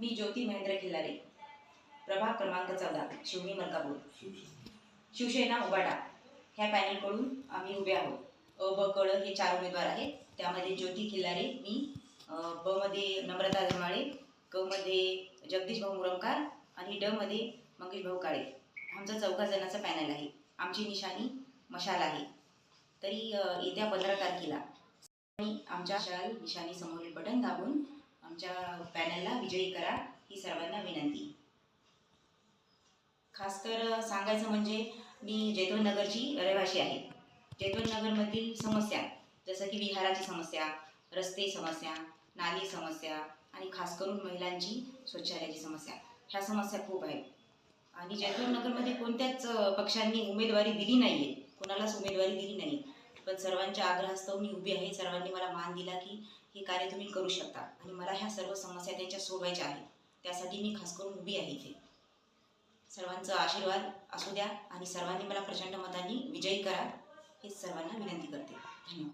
मी ज्योती महेंद्र खिल्लारे. प्रभाग क्रमांक चौदा शिवनी मलकापूर. शिवसेना. उबाटा ह्या पॅनलकडून आम्ही उभे आहोत. अ ब कळ हे चार उमेदवार आहेत. त्यामध्ये ज्योती खिल्लारे मी ब मध्ये नम्रता धर्माळे क मध्ये जगदीश भाऊ मुरमकार आणि ड मध्ये मंगेश भाऊ काळे. आमचा चौका जणांचा पॅनल आहे. आमची निशाणी मशाल आहे. तरी येत्या पंधरा तारखेला आमच्या शाल निशाणी समोरील बटन दाबून आमच्या पॅनलला विजयी करा ही सर्वांना विनंती. खास तर सांगायचं म्हणजे मी जैतवन नगरची रहिवाशी आहे. जैतवन नगरमधील समस्या जसं की विहाराची समस्या रस्ते समस्या नाली समस्या आणि खास करून महिलांची शौचालयाची समस्या ह्या समस्या खूप आहेत. आणि जैतवन नगरमध्ये कोणत्याच पक्षांनी उमेदवारी दिली नाही आहे कोणालाच उमेदवारी दिली नाही पण सर्वांच्या आग्रहास्तव मी उभी आहे. सर्वांनी मला मान दिला की हे कार्य तुम्ही करू शकता आणि मला ह्या सर्व समस्या त्यांच्या सोडवायच्या आहेत. त्यासाठी मी खास करून उभी आहे इथे. सर्वांचा आशीर्वाद असू द्या आणि सर्वांनी मला प्रचंड मतांनी विजयी करा हेच सर्वांना विनंती करते. धन्यवाद.